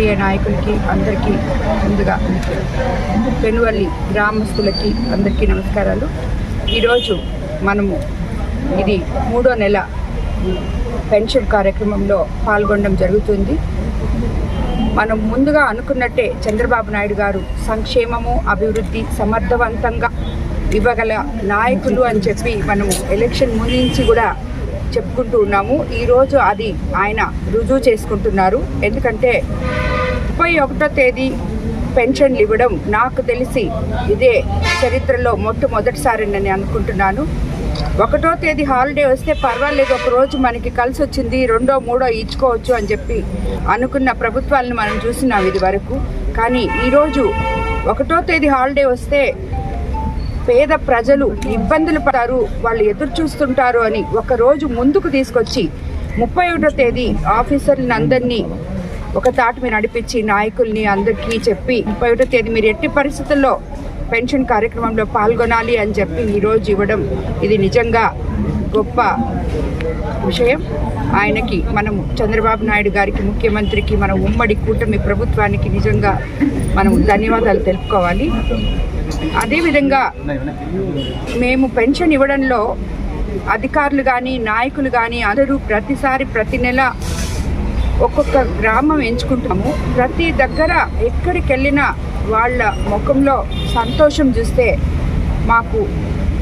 NDA నాయకులకి అందరికీ ముందుగా పెనువల్లి గ్రామస్తులకి అందరికీ నమస్కారాలు. ఈరోజు మనము ఇది మూడో నెల పెన్షన్ కార్యక్రమంలో పాల్గొనడం జరుగుతుంది. మనం ముందుగా అనుకున్నట్టే చంద్రబాబు నాయుడు గారు సంక్షేమము అభివృద్ధి సమర్థవంతంగా ఇవ్వగల నాయకులు అని చెప్పి మనము ఎలక్షన్ ముందు నుంచి కూడా చెప్పుకుంటూ ఉన్నాము. ఈరోజు అది ఆయన రుజువు చేసుకుంటున్నారు. ఎందుకంటే ముప్పై ఒకటో తేదీ పెన్షన్లు ఇవ్వడం నాకు తెలిసి ఇదే చరిత్రలో మొట్టమొదటిసారి నేను అనుకుంటున్నాను. ఒకటో తేదీ హాలిడే వస్తే పర్వాలేదు ఒక రోజు మనకి కలిసి వచ్చింది రెండో మూడో ఇచ్చుకోవచ్చు అని చెప్పి అనుకున్న ప్రభుత్వాలను మనం చూసినాం ఇది వరకు కానీ ఈరోజు ఒకటో తేదీ హాలిడే వస్తే పేద ప్రజలు ఇబ్బందులు పడతారు వాళ్ళు ఎదురు చూస్తుంటారు అని ఒకరోజు ముందుకు తీసుకొచ్చి ముప్పై ఒకటో తేదీ ఆఫీసర్లను అందరినీ ఒక తాటి మీరు నడిపించి నాయకుల్ని అందరికీ చెప్పి ముప్పై ఒకటో తేదీ మీరు ఎట్టి పరిస్థితుల్లో పెన్షన్ కార్యక్రమంలో పాల్గొనాలి అని చెప్పి ఈరోజు ఇవ్వడం ఇది నిజంగా గొప్ప విషయం. ఆయనకి మనం చంద్రబాబు నాయుడు గారికి ముఖ్యమంత్రికి మన ఉమ్మడి కూటమి ప్రభుత్వానికి నిజంగా మనం ధన్యవాదాలు తెలుపుకోవాలి. అదేవిధంగా మేము పెన్షన్ ఇవ్వడంలో అధికారులు కానీ నాయకులు కానీ అందరూ ప్రతిసారి ప్రతి నెల ఒక్కొక్క గ్రామం ఎంచుకుంటాము. ప్రతి దగ్గర ఎక్కడికి వెళ్ళినా వాళ్ళ ముఖంలో సంతోషం చూస్తే మాకు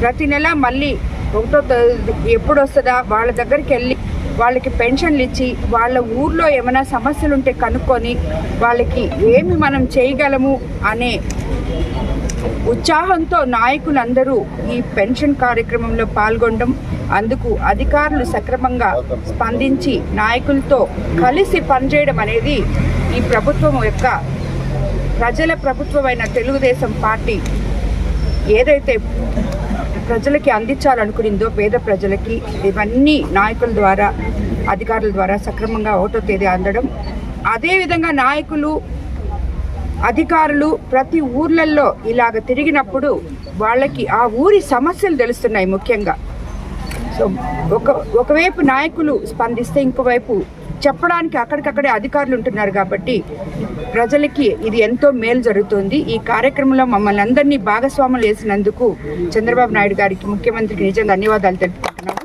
ప్రతి నెల మళ్ళీ ఒకటో ఎప్పుడు వస్తుందా వాళ్ళ దగ్గరికి వెళ్ళి వాళ్ళకి పెన్షన్లు ఇచ్చి వాళ్ళ ఊర్లో ఏమైనా సమస్యలు ఉంటే కనుక్కొని వాళ్ళకి ఏమి మనం చేయగలము అనే ఉత్సాహంతో నాయకులందరూ ఈ పెన్షన్ కార్యక్రమంలో పాల్గొనడం అందుకు అధికారులు సక్రమంగా స్పందించి నాయకులతో కలిసి పనిచేయడం అనేది ఈ ప్రభుత్వం యొక్క ప్రజల ప్రభుత్వమైన తెలుగుదేశం పార్టీ ఏదైతే ప్రజలకి అందించాలనుకునిందో పేద ప్రజలకి ఇవన్నీ నాయకుల ద్వారా అధికారుల ద్వారా సక్రమంగా ఓటో తేదీ అందడం. అదేవిధంగా నాయకులు అధికారులు ప్రతి ఊర్లలో ఇలాగ తిరిగినప్పుడు వాళ్ళకి ఆ ఊరి సమస్యలు తెలుస్తున్నాయి ముఖ్యంగా. సో ఒక ఒకవైపు నాయకులు స్పందిస్తే ఇంకోవైపు చెప్పడానికి అక్కడికక్కడే అధికారులు ఉంటున్నారు కాబట్టి ప్రజలకి ఇది ఎంతో మేలు జరుగుతుంది. ఈ కార్యక్రమంలో మమ్మల్ని అందరినీ భాగస్వాములు చేసినందుకు చంద్రబాబు నాయుడు గారికి ముఖ్యమంత్రికి నిజంగా ధన్యవాదాలు తెలుపుకుంటున్నాం.